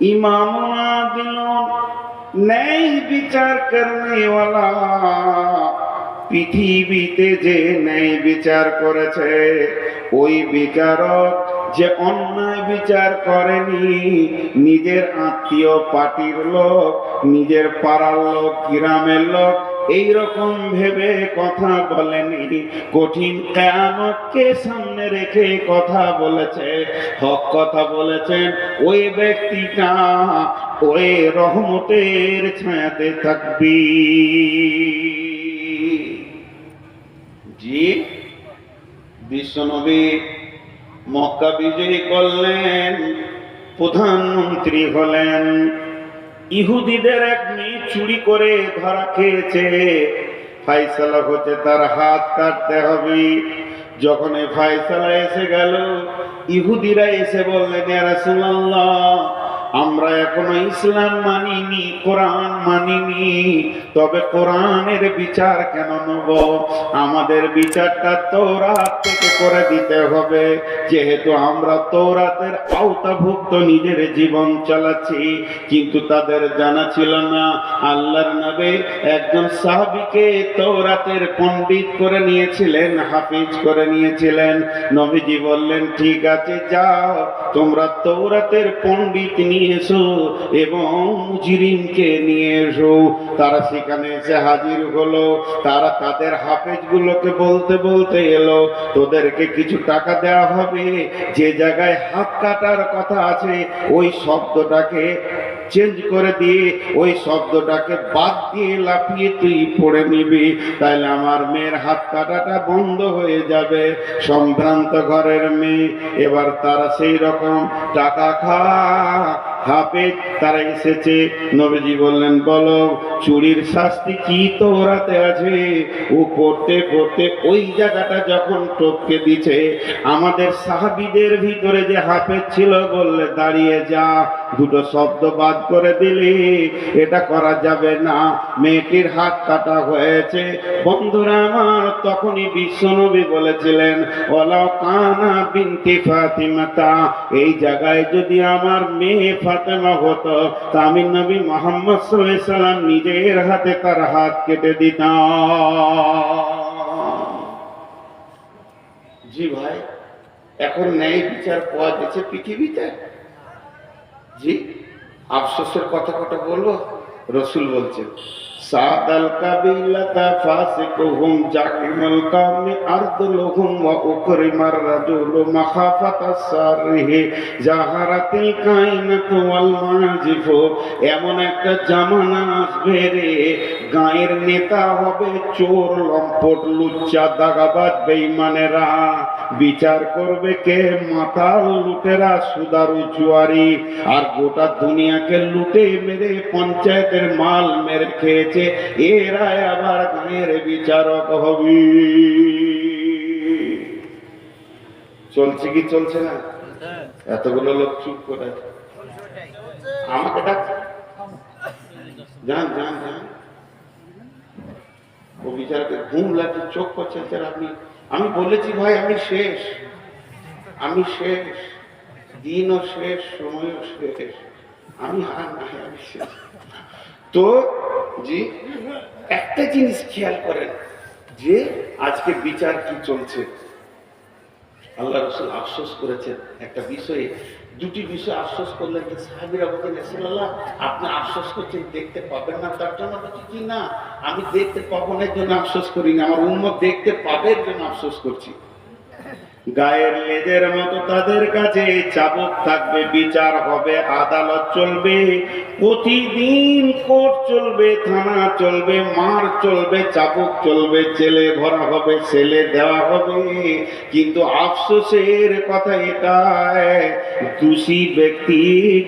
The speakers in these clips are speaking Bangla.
ইমাম ন্যায় বিচার করেওয়ালা পৃথিবীতে যে ন্যায় বিচার করেছে, ওই বিচারক যে অন্যায় বিচার করেনি, নিজের আত্মীয় পার্টির লোক, নিজের পাড়ার লোক, গ্রামের লোক এইরকম ভেবে কথা বলেনি কঠিন কেয়ামতকে সামনে রেখে কথা বলেছে, হক কথা বলেছেন ওই ব্যক্তিটা। ওই রহমতের ছায়াতে থাকবি। জি, বিশ্বনবী মক্কা বিজয়ী করলেন, প্রধানমন্ত্রী হলেন। ইহুদিদের এক মেয়ে চুরি করে ধরা খেয়েছে। ফাইসালা হচ্ছে তার হাত কাটতে হবে। যখন এই ফাইসালা এসে গেল, ইহুদিরা এসে বললেন রাসুল্লাহ আমরা এখনও ইসলাম মানিনি, কোরআন মানিনি, তবে কোরআনের বিচার কেন নেব? আমাদের বিচারটা তৌরাত থেকে করে দিতে হবে। যেহেতু আমরা তৌরাতের আওতাভুক্ত নিজের জীবন চালাচ্ছি, কিন্তু তাদের জানা ছিল না। আল্লাহর নবী একজন সাহাবীকে তৌরাতের পণ্ডিত করে নিয়েছিলেন, হাফিজ করে নিয়েছিলেন। নবীজি বললেন, ঠিক আছে, যাও, তোমরা তৌরাতের পণ্ডিত নিয়ে এসো এবং মুজিরিমকে নিয়ে এসো। তারা সেখানে এসে হাজির হলো। তারা তাদের হাফেজগুলোকে বলতে বলতে এলো, তোদেরকে কিছু টাকা দেওয়া হবে। যে জায়গায় হাত কাটার কথা আছে, ওই শব্দটাকে চেঞ্জ করে দিয়ে ওই শব্দটাকে বাদ দিয়ে লাফিয়ে তুই পড়ে নিবি। তাহলে আমার মেয়ের হাত কাটাটা বন্ধ হয়ে যাবে। সম্ভ্রান্ত ঘরের মেয়ে, এবার তারা সেই রকম টাকা খা, হাফে তারা এসেছে। নবীজি বললেন, বলো, চুরির শাস্তি কি তোরাতে আছে? ও করতে করতে ওই জায়গাটা যখন টপকে দিছে আমাদের সাহাবিদের ভিতরে যে হাফেজ ছিল বললে, দাঁড়িয়ে যা। দুটো শব্দ বাদ করে দিলি। এটা করা যাবে না। মেয়েটির হাত কাটা হয়েছে। বন্ধুরা আমার, তখনই বিশ্বনবী বলেছিলেন ওলা কানা বিনতি ফাতিমাতা। এই জায়গায় যদি আমার মেয়ে ফাতেমা হতো, তা আমি নবী মোহাম্মদ সাল্লাম নিজের হাতে তার হাত কেটে দিতাম। জি ভাই, এখন ন্যায় বিচার পাওয়া গেছে পৃথিবীতে? জি? আফসোসের কথা কটা বলব? রসুল বলছেন। কাবিলাতা ফাসিকুহুম জাকিমুল কামি আরদুলহুম ওয়া উকরিমার রাজুলু মাখাফাতা সারহি জাহারাতিল কাইনাতু ওয়াল মাজিফু এমন একটা জামানা আসবে রে, গায়ের নেতা হবে চোর, লম্পট, লুচ্চা, দাগাবাজ বেঈমানেরা বিচার করবে কে? মাতাল লুটেরা, সুদারু, জুয়ারি। আর গোটা দুনিয়াকে লুটে মেরে পঞ্চায়েতের মাল মেরে খেয়েছে এরাই আবার গায়ের বিচারক হবে। চলছে কি চলছে না? এতগুলো লোক চুপ করে আমাকে ডাক যান যান যান। ও বিচারকে ঘুম লাগছে, চোখ করছে স্যার, আপনি, আমি বলেছি ভাই, আমি শেষ। আমি শেষ। দিনও শেষ, সময়ও শেষ। আমি আর নাই, আমি শেষ। তো জি, একটা জিনিস খেয়াল করেন যে আজকে বিচার কি চলছে? আল্লাহ রসুল আফসোস করেছেন একটা বিষয়ে। দুটি বিষয় আফসোস করলেন যে সাহাবিরা বলছেন রাসূলুল্লাহ আপনি আফসোস করছেন, দেখতে পাবেন না, তার জন্য বলছি কি না। আমি দেখতে পাবো না জন্য আফসোস করিনি। আমার উম্মত দেখতে পাবে জন্য আফসোস করছি। গায়ের লেজের মতো তাদের কাছে চাবুক থাকবে, বিচার হবে, আদালত চলবে, প্রতিদিন কোর্ট চলবে, থানা চলবে, মার চলবে, চাবুক চলবে ছেলে ভরা হবে ছেলে দেওয়া হবে। কিন্তু আফসোসের কথা এটাই, দোষী ব্যক্তি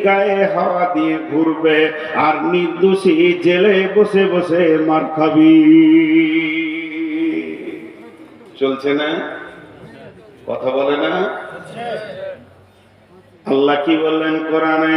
গায়ে হাওয়া দিয়ে ঘুরবে, আর নির্দোষী জেলে বসে বসে মার খাবি। চলছে না? কথা বলে না? আল্লাহ কি বললেন কোরআনে?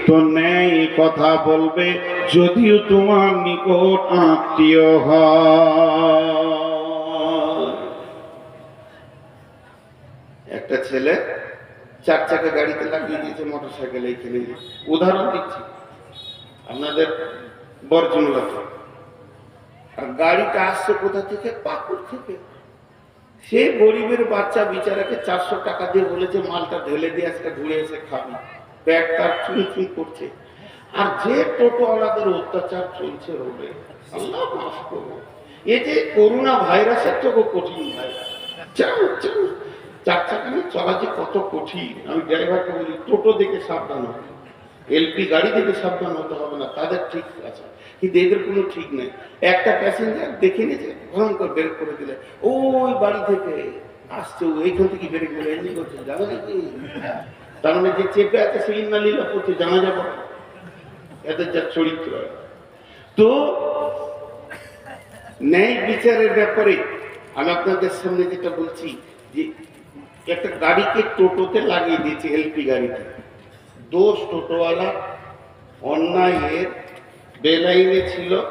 তো ন্যায় কথা বলবে, যদিও তোমার নিকট আত্মীয় হয়। একটা ছেলে চার চাকা গাড়িতে লাগিয়ে দিয়েছে মোটর সাইকেল এইখানে উদাহরণ দিচ্ছি। আপনাদের বর্জনলাতে আর গাড়িটা আসছে কোথা থেকে? পাকুর থেকে। সে গরিবের বাচ্চা বিচারাকে চারশো টাকা দিয়ে বলেছে, মালটা ঢেলে দিয়ে আজকে ঘুরে এসে খাবি। ব্যাগ তার চুন চুন করছে। আর যে টোটোওয়ালাদের অত্যাচার চলছে রোডে, আল্লাহ মাফ করব এ যে করোনা ভাইরাসের থেকে কঠিন ভাইরাস। চার চাকা চলা যে কত কঠিন। আমি ড্রাইভারকে বলি, টোটো দেখে সাবধান হবে এলপি গাড়ি থেকে সাবধান হতে হবে না। তাদের ঠিক আছে। কিন্তু এদের কোনো ঠিক নেই। একটা প্যাসেঞ্জার দেখে নিয়েছে ভয়ঙ্কর বের করে দিলে, ওই বাড়ি থেকে আসছে এইখান থেকে বের করে এমনি করছে জানো নাকি? তার মানে যে চেপে আছে সেই না লীলা করছে জানা যাবে। এদের যা চরিত্র। তো, ন্যায় বিচারের ব্যাপারে আমি আপনাদের সামনে যেটা বলছি, যে একটা গাড়িকে টোটোতে লাগিয়ে দিয়েছে এলপি গাড়িতে। দোষ টোটোওয়ালা, অন্যায়ের বেলাইনে ছিল।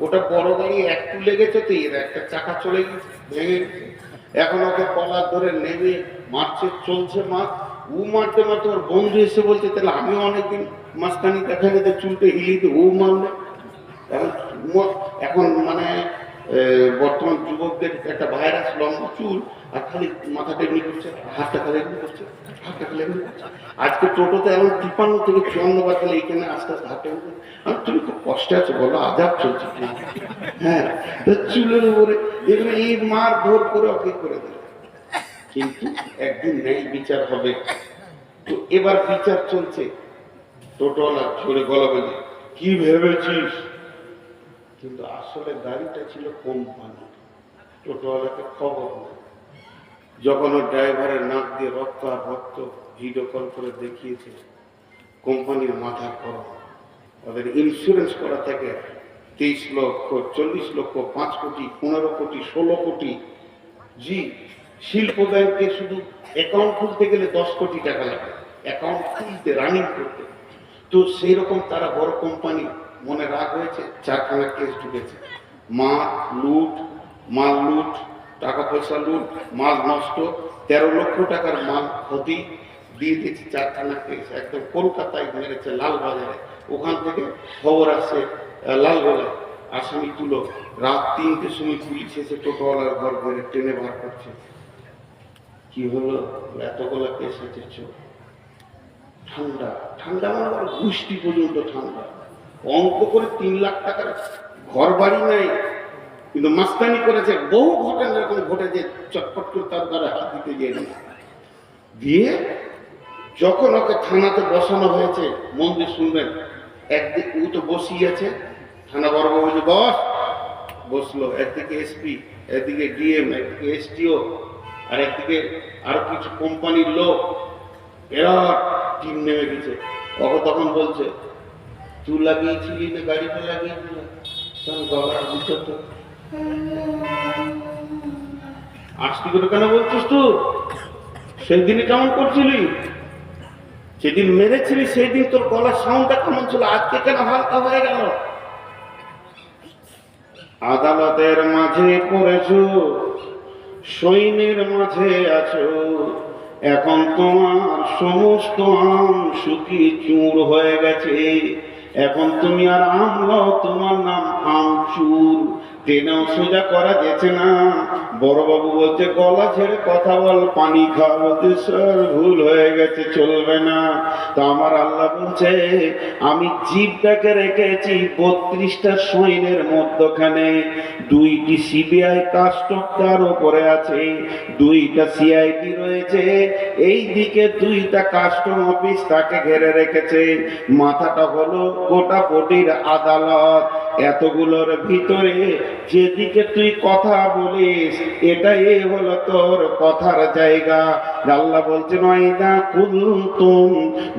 ওটা বড় গাড়ি একটু লেগেছে তো, এর একটা চাকা চলে গেছে, ভেঙে গেছে। এখন ওকে কলার ধরে নেমে মারছে, চলছে মাছ। ও মারতে মারতে ওর বন্ধু এসে বলছে, তাহলে আমিও অনেকদিন মাঝখানি দেখা চুলটা হিলিয়ে দিয়ে ও মারলে। এখন এখন মানে বর্তমান যুবকদের একটা ভাইরাস, লম্বা চুল, আর খালি মাথাটা এমনি করছে, হাতটা খালি এমনি করছে, হাতটা খালি এমনি করছে। আজকে টোটোতে এখন তিপান্ন থেকে চুয়ান্ন বাজলে এইখানে আস্তে আস্তে হাঁটে উঠে আর তুমি খুব কষ্টে আছো, বলো, আজাব চলছে। হ্যাঁ চুলের উপরে, এখানে এই মার ভোর করে ওকে করে দিল কিন্তু একদিন ন্যায় বিচার হবে। তো এবার বিচার চলছে। টোটোওয়ালা ছড়ে গলা বলে কি ভেবেছিস? কিন্তু আসলে গাড়িটা ছিল কোম্পানি। টোটোওয়ালাকে খবর নেই। যখন ওর ড্রাইভারের নাক দিয়ে রক্ত আর রক্ত ভিডিও কল করে দেখিয়েছে, কোম্পানির মাথা গরম। ওদের ইন্স্যুরেন্স করা থাকে তেইশ লক্ষ, চল্লিশ লক্ষ, পাঁচ কোটি, পনেরো কোটি, ষোলো কোটি, জি শিল্প ব্যাংকে শুধু অ্যাকাউন্ট খুলতে গেলে দশ কোটি টাকা লাগে। অ্যাকাউন্ট খুলতে রানিং করতে। তো সেই রকম তারা বড় কোম্পানি মনে রাগ হয়েছে, চারখানা কেস ঢুকেছে। মাল লুট মাল লুট, টাকা পয়সা লুট, মাল নষ্ট, তেরো লক্ষ টাকার মাল ক্ষতি দিয়ে দিয়েছে চারখানা কেস একদম কলকাতায় মেরেছে লালবাজারে। ওখান থেকে খবর আসছে লালগোলায়। আসামি তুলো রাত তিনটের সময় পুলিশ এসে টোটোওয়ালার ঘর ঘরে ট্রেনে বার করছে। কি হলো? এতগুলো কেস চোখ ঠান্ডা। ঠান্ডা মানে আবার গুষ্টি পর্যন্ত ঠান্ডা। অঙ্ক করে তিন লাখ টাকার ঘর বাড়ি নাই কিন্তু মাস্তানি করেছে, বহু ঘটনা এরকম ঘটেছে চটপট করে তার দ্বারা হাত দিতে গিয়ে দিয়ে যখন ওকে থানাতে বসানো হয়েছে মন দিয়ে শুনবেন, একদিক ও তো বসিয়ে আছে। থানা বড় বলছে, বস, বসল। একদিকে এসপি, একদিকে ডিএম, একদিকে এসটিও। আর একদিকে আরও কিছু কোম্পানির লোক এরা টিম নেমে গেছে। ওকে তখন বলছে, তুই লাগিয়েছিলি না, গাড়িতে লাগিয়েছিল? তখন তো আজকে করে কেন বলছিস তুই? সেদিনই কেমন করছিলি? সেদিন মেরেছিলি সেই দিন তোর গলার সাউন্ডটা কেমন ছিল? আজকে কেন হালকা হয়ে গেল? আদালতের মাঝে পড়েছো? সৈন্যের মাঝে আছো। এখন তোমার সমস্ত আম সুখী চুর হয়ে গেছে। এখন তুমি আর আম তোমার নাম আমচুর টেনেও সোজা করা যেছে না। বড়বাবু বলছে, গলা ছেড়ে কথা বল, পানি খাওয়া বলছে স্যার ভুল হয়ে গেছে, চলবে না। তো আমার আল্লাহ বলছে, আমি জীবটাকে রেখেছি বত্রিশটা সৈন্যের মধ্যখানে। দুইটি সিবিআই কাস্টম তার উপরে আছে, দুইটা সিআইডি রয়েছে। এই দিকে দুইটা কাস্টম অফিস তাকে ঘিরে রেখেছে। মাথাটা হলো গোটা কোটির আদালত। এতগুলোর ভিতরে যেদিকে তুই কথা বলিস, এটাই হলো তোর কথার জায়গা। আল্লাহ বলছে নয়দা কুলতুম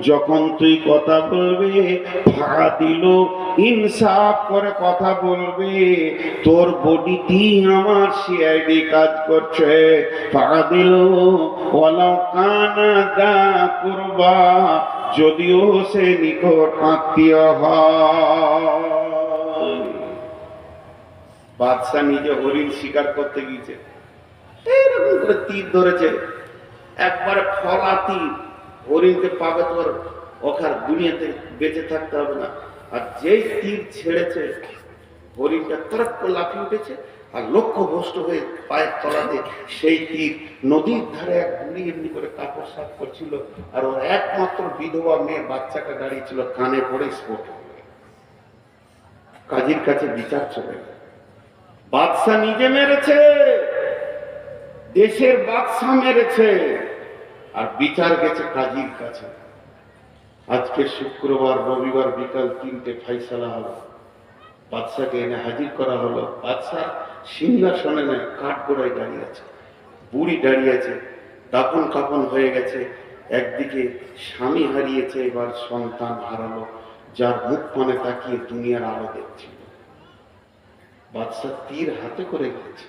যখন তুই কথা বলবে ভাড়া দিল, ইনসাফ করে কথা বলবে, তোর বডিটি আমার সিআইডি কাজ করছে। ফাঁকা দিল ওলাও কানা দা করবা যদিও সে নিকট আত্মীয় হয়। বাদশাহ নিজে হরিণ শিকার করতে গিয়েছে। এরকম করে তীর ধরেছে। একবারে ফলা তীর। হরিণকে পাবে তোর ওখার দুনিয়াতে বেঁচে থাকতে হবে না। আর যেই তীর ছেড়েছে, হরিণটা তরক লাফিয়ে উঠেছে আর লক্ষ্য ভ্রষ্ট হয়ে পায়ের তলাতে সেই তীর নদীর ধারে এক গুলি এমনি করে কাপড় সাফ করছিল আর ওর একমাত্র বিধবা মেয়ে বাচ্চাটা দাঁড়িয়ে ছিল কানে পড়ে স্পট কাজীর কাছে বিচার চলে গেল। বাদশাহ নিজে মেরেছে, দেশের বাদশাহ মেরেছে, আর বিচার গেছে কাজীর কাছে। আজকে শুক্রবার, রবিবার বিকাল তিনটে ফাইসালা হলো। বাদশাকে এনে হাজির করা হলো। বাদশাহ সিংহাসনে নেই কাঠ গোড়ায় দাঁড়িয়ে আছে। বুড়ি দাঁড়িয়ে আছে, দাপন কাপন হয়ে গেছে। একদিকে স্বামী হারিয়েছে, এবার সন্তান হারালো, যার মুখ পানে তাকিয়ে দুনিয়ার আলো দেখছিল। বাদশাহ তীর হাতে করে গেছে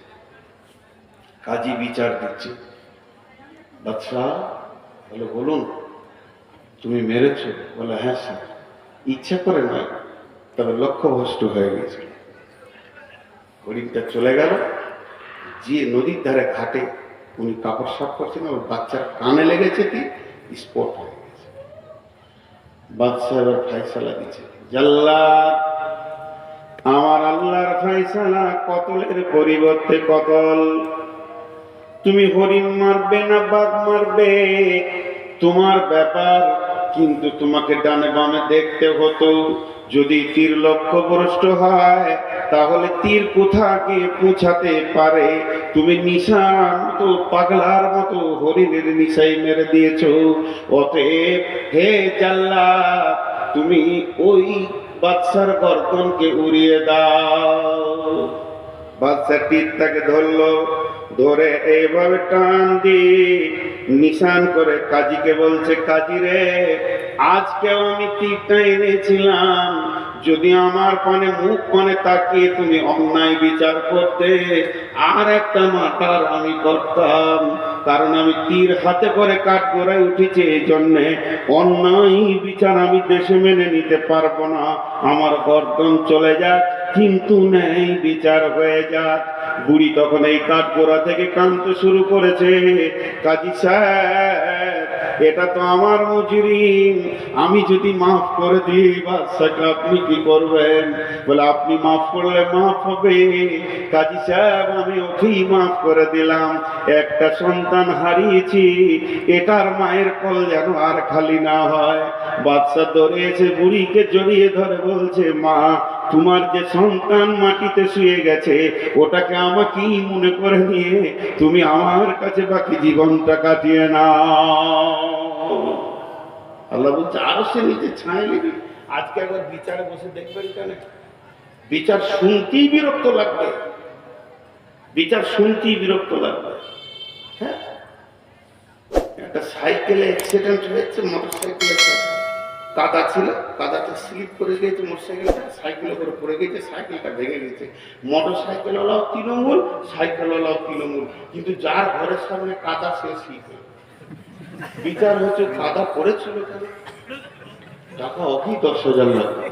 কাজী বিচার দিচ্ছে। বাদশাহ বলে, বলুন, তুমি মেরেছো? বলে হ্যাঁ স্যার। ইচ্ছা করে নয়, তবে লক্ষ্যভ্রষ্ট হয়ে গেছে হরিণটা চলে গেল। যে নদীর ধারে ঘাটে উনি কাপড় সাফ করছেন ওর বাচ্চার কানে লেগেছে কি? স্পট হয়ে গেছে। বাদশাহ এবার ফাইসালা দিচ্ছে। জাল্লা আমার আল্লাহর ফাইসালা কতলের পরিবর্তে কতল? তুমি হরিণ মারবে না বাঘ মারবে? তোমার ব্যাপার কিন্তু তোমাকে ডানে বামে দেখতে হতো। যদি তীর লক্ষ্যভ্রষ্ট হয়, তাহলে তীর কোথা গিয়ে পৌঁছাতে পারে? তুমি নিশার মতো, পাগলার মতো হরিণের নিশাই মেরে দিয়েছ। অতএব হে জাল্লা তুমি ওই বাদশার গর্দনকে উড়িয়ে দাও। বাদশা তীরটাকে ধরলো, ধরে এইভাবে টান দি নিশান করে কাজীকে বলছে, কাজী রে আজকেও আমি তীরটা এনেছিলাম। যদি আমার পানে মুখ পানে তাকিয়ে তুমি অন্যায় বিচার করতে, আর একটা মাতার আমি করতাম। কারণ আমি তীর হাতে করে কাঠ গড়ায় উঠেছি এই জন্যে অন্যায় বিচার আমি দেশে মেনে নিতে পারব না। আমার গর্দন চলে যাক, কিন্তু নেই বিচার হয়ে যাক। বুড়ি তখন এই কাঠ গোড়া থেকে কাঁদতে শুরু করেছে। কাজী সাহেব এটা তো আমার মজুরিম আমি যদি মাফ করে দিই বাচ্চাকে আপনি কি করবেন? বলে, আপনি মাফ করলে মাফ হবে। কাজী সাহেব, আমি ওকেই মাফ করে দিলাম। একটা সন্তান হারিয়েছি, এটার মায়ের কল যেন আর খালি না হয়। বাচ্চা ধরেছে বুড়িকে জড়িয়ে ধরে বলছে, মা তোমার যে সন্তান মাটিতে শুয়ে গেছে, ওটাকে আমাকেই মনে করে নিয়ে তুমি আমার কাছে বাকি জীবনটা কাটিয়ে নাও। আল্লাহ বলছে, আরও সে নিজে ছায় নিবি। আজকে একবার বিচারে বসে দেখবেন কেন বিচার শুনতেই বিরক্ত লাগবে। বিচার শুনতেই বিরক্ত লাগবে। হ্যাঁ? একটা সাইকেলে অ্যাক্সিডেন্ট হয়েছে মোটর সাইকেলের সাথে কাদা ছিল, কাদাটা স্লিপ করে গিয়েছে মোটর সাইকেলটা সাইকেলের উপরে পড়ে গেছে, সাইকেলটা ভেঙে গেছে। মোটর সাইকেলওয়ালাও তৃণমূল সাইকেলওয়ালাও তৃণমূল। কিন্তু যার ঘরের সামনে কাদা, সে স্লিপ। বিচার হচ্ছে কাদা পড়েছিল টাকা অকি দশ হাজার লাগবে।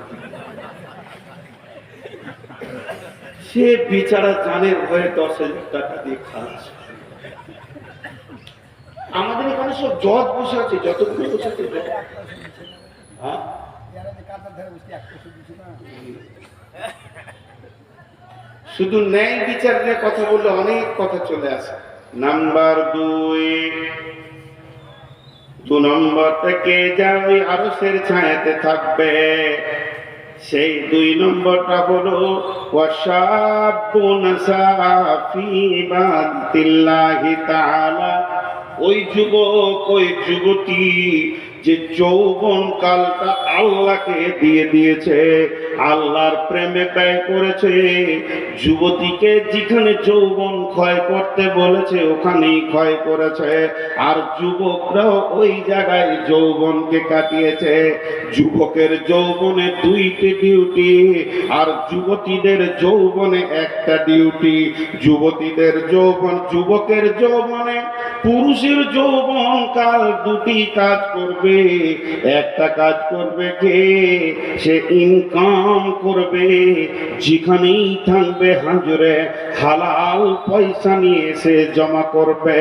সে বিচারা জানের ভয়ে দশ হাজার টাকা দিয়ে খাচ্ছে। আমাদের এখানে সব জজ বসে আছে, যতগুলো বসে আছে হ্যাঁ? শুধু ন্যায় বিচার নিয়ে কথা বললে অনেক কথা চলে আসে। নাম্বার দুই, দু নম্বর থেকে যা ওই আরসের ছায়াতে থাকবে, সেই দুই নম্বরটা হলো ওই যুবক, ওই যুবতী যে যৌবন কালটা আল্লাহকে দিয়ে দিয়েছে। আল্লাহর প্রেমে ব্যয় করেছে। যুবতীকে যেখানে যৌবন ক্ষয় করতে বলেছে, ওখানেই ক্ষয় করেছে। আর যুবকরাও ওই জায়গায় যৌবনকে কাটিয়েছে। যুবকের যৌবনে দুইটি ডিউটি, আর যুবতীদের যৌবনে একটা ডিউটি। যুবতীদের যৌবন, যুবকের যৌবনে পুরুষের যৌবন, কাল দুটি কাজ করবে। একটা কাজ করবে কে? সে ইনকাম করবে, যেখানেই থাকবে হাজরে, হালাল পয়সা নিয়ে সে জমা করবে।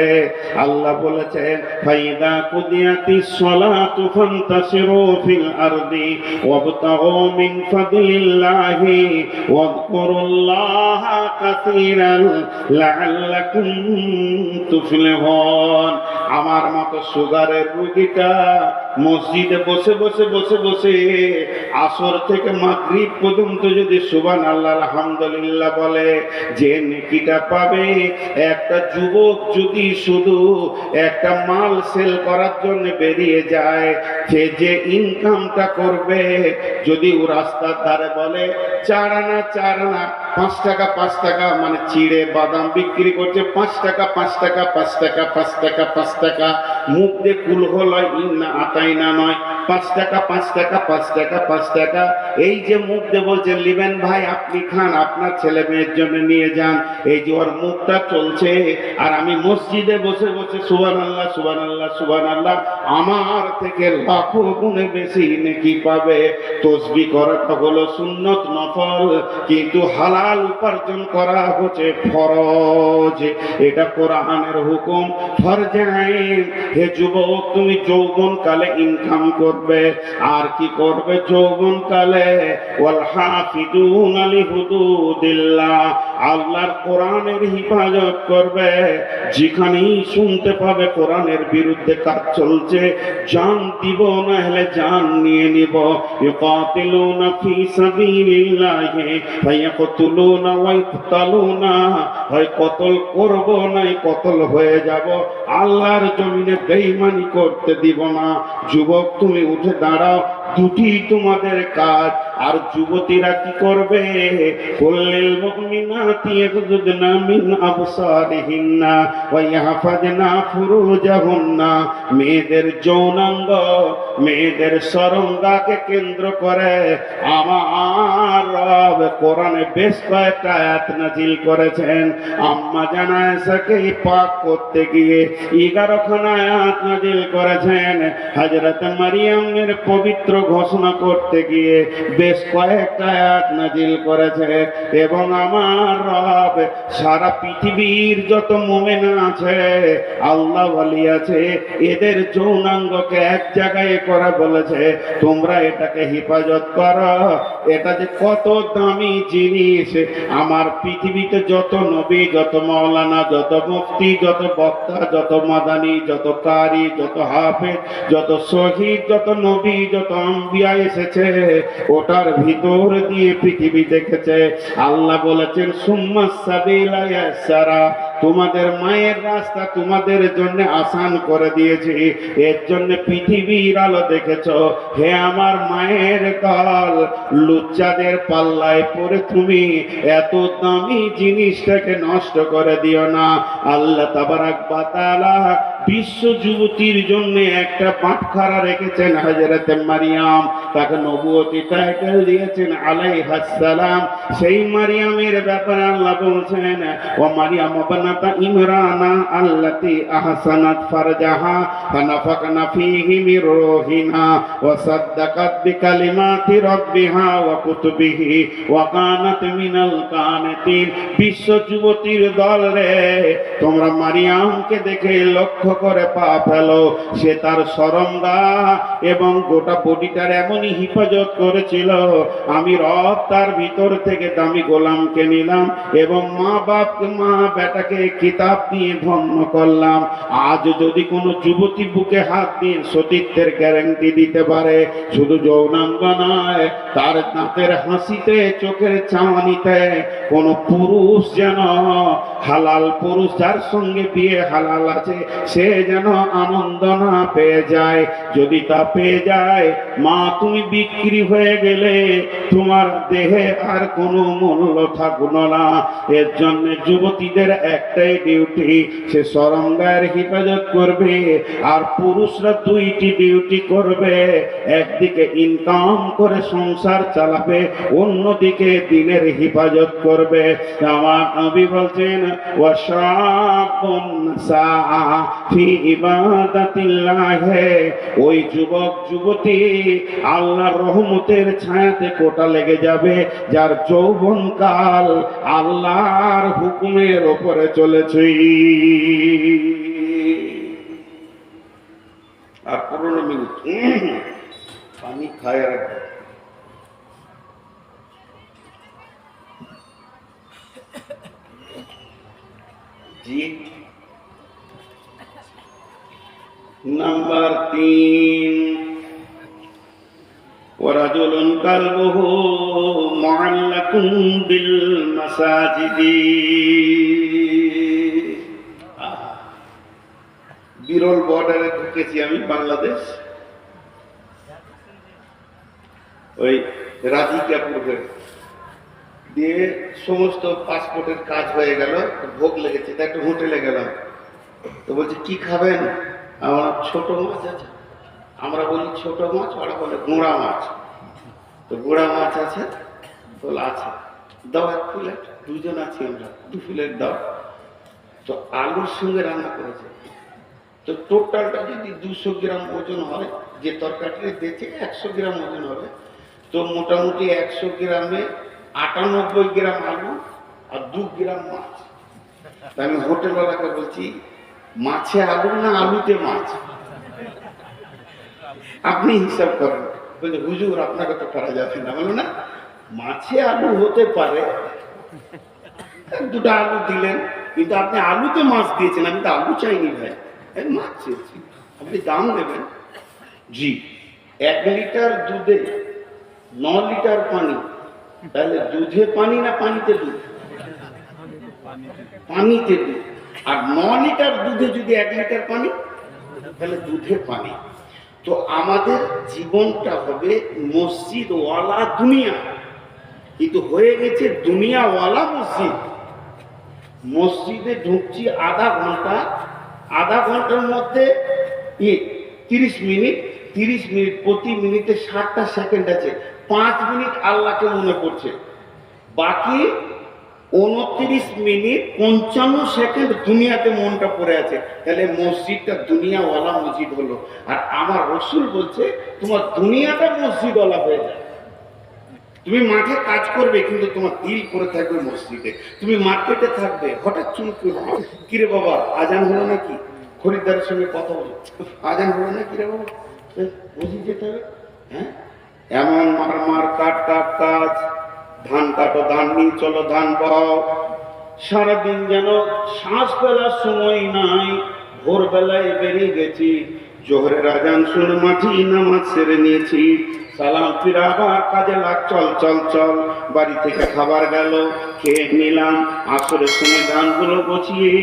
আল্লাহ বলেছে ফাইদা কুদিয়াতি সলাতু ফান্তাসিরু ফিল আরদি ওয়াবতাগু মিন ফাদলিল্লাহি ওয়াযকুরুল্লাহা কাসীরান লাআল্লাকুম তুফলিহুন। আমার মতো সুগারের রোগীটা মসজিদে বসে বসে বসে বসে আসর থেকে মাগরিব পর্যন্ত যদি সুবান আল্লাহ আলহামদুলিল্লাহ বলে, যে নেকিটা পাবে, একটা যুবক যদি শুধু একটা মাল সেল করার জন্য বেরিয়ে যায়, সে যে ইনকামটা করবে, যদি ও রাস্তার ধারে বলে, চার আনা চার আনা পাঁচ টাকা পাঁচ টাকা মানে চিড়ে বাদাম বিক্রি করছে পাঁচ টাকা পাঁচ টাকা পাঁচ টাকা পাঁচ টাকা পাঁচ টাকা। মুখ দিয়ে কুল লয়, ইন্না আতাই না নয়। পাঁচ টাকা পাঁচ টাকা পাঁচ টাকা পাঁচ টাকা। এই যে মুখ দিয়ে বলছে লিবেন ভাই, আপনি খান, আপনার ছেলে মেয়ের জন্য নিয়ে যান। এই যে ওর মুখটা চলছে, আর আমি মসজিদে বসে বসে সুবান আল্লাহ সুবান আল্লাহ সুবান আল্লাহ আমার থেকে লাখো গুণে বেশি নেকি পাবে। তসবি করাটা হলো সুন্নত নফল, কিন্তু হালাল উপার্জন করা হচ্ছে ফরজ। এটা কোরআনের হুকুম। ফরজে হে যুবক, তুমি যৌবন কালে ইনকাম করবে? আর কি করবে যৌবন কালে আল্লাহর কোরআনের হিফাজত করবে। যেখানেই শুনতে পাবে কোরআনের বিরুদ্ধে কাজ চলছে, জান দিব না হলে জান নিয়ে নিব। ইকাতিলুনা ফি সাবিলিল্লাহি, ফায়াকতুলুনা ওয়া ইকতালুনা। হয় কতল করব নাই কতল হয়ে যাব? আল্লাহর জমিনে বেঈমানি করতে দিব না। যুবক, তুমি উঠে দাঁড়াও দুটি তোমাদের কাজ। আর যুবতীরা কি করবে? কুল্লিল মুমিনাতি ইয়াগযুদনা মিন আবসারিহিন্না ওয়া ইয়াহফাজনা ফুরুজাহুন্না। মেয়েদের যৌনাঙ্গ, মেয়েদের সরঙ্গাকে কেন্দ্র করে আমার রব কোরআনে বেশ কয়েকটা আয়াত নাজিল করেছেন। আম্মা জানায় সাকে পাক করতে গিয়ে এগারো খানা আয়াত নাজিল করেছেন। হযরত মারিয়ামের পবিত্র ঘোষণা করতে গিয়ে কয়েকটা আয়াত নাজিল করেছে। এবং আমার রব সারা পৃথিবীর যত মোমেন আছে, আল্লাহ বলি আছে, এদের যৌনাঙ্গকে এক জায়গায় করে বলেছে, তোমরা এটাকে হেফাজত করো। এটা যে কত দামি জিনিস। আমার পৃথিবীতে যত নবী, যত মাওলানা, যত মুফতি, যত বক্তা, যত মাদানি, যত কারি, যত হাফেজ, যত শহীদ, যত নবী, যত আম্বিয়া এসেছে ওটার ভিতর দিয়ে পৃথিবী দেখেছে। আল্লাহ বলেছেন তোমাদের মায়ের রাস্তা তোমাদের জন্য আসান করে দিয়েছি। এর জন্য পৃথিবীর আলো দেখেছ। হে আমার মায়ের দল, লুচ্চাদের পাল্লায় পড়ে তুমি এত দামি জিনিসটাকে নষ্ট করে দিও না। আল্লাহ তাবারাক বাতালা বিশ্ব যুবতীর জন্য একটা পাটখারা রেখেছেন হাজরতে মারিয়াম। তাকে নবুয়তি টাইটেল দিয়েছেন আলাই সালাম। সেই মারিয়ামের ব্যাপারে আল্লাহ বলছেন, ও মারিয়াম বানাতা ইমরানা আল্লাতি আহসানাত ফারজাহা, ফানাফাকনা মির রূহিনা, ওয়া বিকালিমাতি রাব্বিহা ওয়া কুতুবিহি ওয়া কানাত মিনাল কানিতিন। বিশ্ব যুবতীর দল রে, তোমরা মারিয়ামকে দেখে লক্ষ্য করে পা ফেলো, সে তার সরঙ্গা এবং গোটা বডিটার এমনই হিফাজত করেছিল। আমি রব তার ভিতর থেকে দামি গোলামকে নিলাম এবং মা বাপ, মা বেটাকে কিতাব দিয়ে ধন্য করলাম। আজ যদি কোনো যুবতী বুকে হাত দিয়ে সতীত্বের গ্যারান্টি দিতে পারে, শুধু যৌনাঙ্গ নয়, তার দাঁতের হাসিতে, চোখের চাওয়ানিতে কোন পুরুষ যেন হালাল পুরুষ যার সঙ্গে বিয়ে হালাল আছে, সে যেন আনন্দ না পেয়ে যায়। যদি তা পেয়ে যায়, মা তুমি বিক্রি হয়ে গেলে তোমার দেহে আর কোনো মূল্য থাকল না। এর জন্য যুবতীদের একটাই ডিউটি সে সরঙ্গার হেফাজত করবে আর পুরুষরা দুইটি ডিউটি করবে। একদিকে ইনকাম করে সংসার চালাবে, অন্যদিকে দিনের হেফাজত করবে। আমার নবী বলছেন ফি ইবাদাতিল্লাহ, ওই যুবক, যুবতী আল্লাহর রহমতের ছায়াতে কোটা লেগে যাবে, যার যৌবন কাল আল্লাহর হুকুমের ওপরে চলেছে। আর পনেরো মিনিট। পানি খায় রাখবে জি। নাম্বার তিন ورجل قلبه معلق بالمساجد বিরল বর্ডারে ঢুকেছি আমি বাংলাদেশ ওই রাজি কাপুর হয়ে দিয়ে সমস্ত পাসপোর্টের কাজ হয়ে গেল ভোগ লেগেছে তা একটু হোটেলে গেলাম তো বলছে কি খাবেন আমার ছোট মাছ আছে। আমরা বলি ছোট মাছ, ওরা বলে গোড়া মাছ। তো গোড়া মাছ আছে, বলে আছে দাও এক প্লেট দুজন আছি আমরা, দু প্লেট দাও। তো আলুর সঙ্গে রান্না করেছে। তো টোটালটা যদি দুশো গ্রাম ওজন হয়, যে তরকারিটা দিয়েছে, একশো গ্রাম ওজন হবে। তো মোটামুটি একশো গ্রামে আটানব্বই গ্রাম আলু আর দু গ্রাম মাছ। আমি হোটেলওয়ালাকে বলছি মাছে আলু না আলুতে মাছ? আপনি হিসাব করেন। বলছে, হুজুর, আপনাকে তো করা যাবে না। বলো না, মাছে আলু হতে পারে। দুটো আলু দিলেন, কিন্তু আপনি আলুতে মাছ দিয়েছেন, আমি তো আলু চাইনি ভাই। মাছ চেয়েছি। আপনি দাম দেবেন? জি, এক লিটার দুধে ন লিটার পানি। তাহলে দুধে পানি না পানিতে দুধ? পানিতে দুধ। আর ন লিটার দুধে যদি এক লিটার পানি, তাহলে দুধে পানি। তো আমাদের জীবনটা হবে মসজিদ ওয়ালা দুনিয়া। কিন্তু হয়ে গেছে দুনিয়াওয়ালা মসজিদ। মসজিদে ঢুকছি আধা ঘণ্টা, আধা ঘণ্টার মধ্যে তিরিশ মিনিট তিরিশ মিনিট, প্রতি মিনিটে ষাটটা সেকেন্ড আছে। পাঁচ মিনিট আল্লাহকে মনে পড়ছে। বাকি উনত্রিশ মিনিট পঞ্চান্ন সেকেন্ড দুনিয়াতে মনটা পড়ে আছে। তাহলে মসজিদটা দুনিয়াওয়ালা মসজিদ হলো। আর আমার রসুল বলছে, তোমার দুনিয়াটা মসজিদওয়ালা হয়ে যায় তুমি মাঠে কাজ করবে, কিন্তু তোমার দিল করে থাকবে মসজিদে। তুমি মার্কেটে থাকবে, হঠাৎ চুপ করবে কিরে বাবা, আজান হলো নাকি? খরিদ্দারের সঙ্গে কথা বলো। আজান হলো না কিরে বাবা? বুঝি যেতে হবে? হ্যাঁ? এমন মার মার কাট কাট কাজ। ধান কাটো, ধান নিয়ে চলো, ধান বাও সারাদিন যেন শ্বাস ফেলার সময় নাই, ভোরবেলায় বেরিয়ে গেছি, জোহরের আজান শুনে মাঠি নামাজ সেরে নিয়েছি। সালাম ফিরে আবার কাজে লাগ, চল চল চল। বাড়ি থেকে খাবার গেল, খেয়ে নিলাম, আসরের সময় ধানগুলো বসিয়ে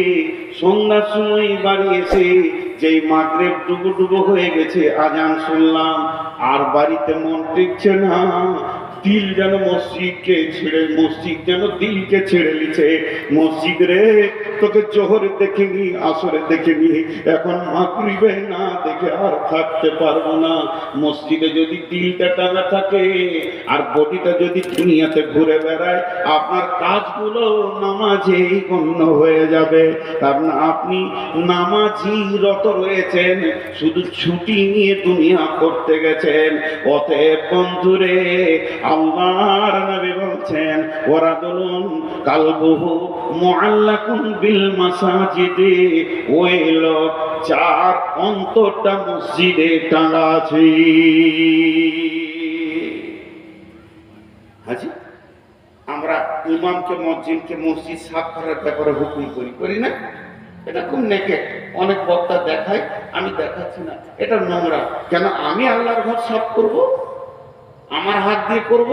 সন্ধ্যার সময় বাড়ি এসে যেই মাগরেব ডুবো ডুবো হয়ে গেছে, আজান শুনলাম। আর বাড়িতে মন টিকছে না দিল যেন মসজিদকে ছেড়ে, মসজিদ যেন দিলকে ছেড়ে নিছে। মসজিদ রে, তোকে জোহরে দেখেনি, আসরে দেখেনি। এখন মাগরিবে না, দেখে আর থাকতে পারব না। মসজিদে যদি দিলটা টানা থাকে, আর বডিটা যদি দুনিয়াতে ঘুরে বেড়ায়, আপনার কাজগুলো নামাজেই গণ্য হয়ে যাবে। কারণ আপনি নামাজি রত রয়েছেন, শুধু ছুটি নিয়ে দুনিয়া করতে গেছেন। অতএব বন্ধুরে আল্লাহর নবী বলছেন, ওরা বলুন কালবহু মুআল্লাকুন বিল মাসাজিদে। ওই লোক যার অন্তরটা মসজিদে টাঙা আছে। হাজি, আমরা ইমামকে, মসজিদকে, মসজিদ সাফ করার ব্যাপারে হুকুম করি করি না? এটা খুব নেকে। অনেক বক্তা দেখায়, আমি দেখাচ্ছি না। এটা নোংরা। কেন আমি আল্লাহর ঘর সাফ করব? আমার হাত দিয়ে করব?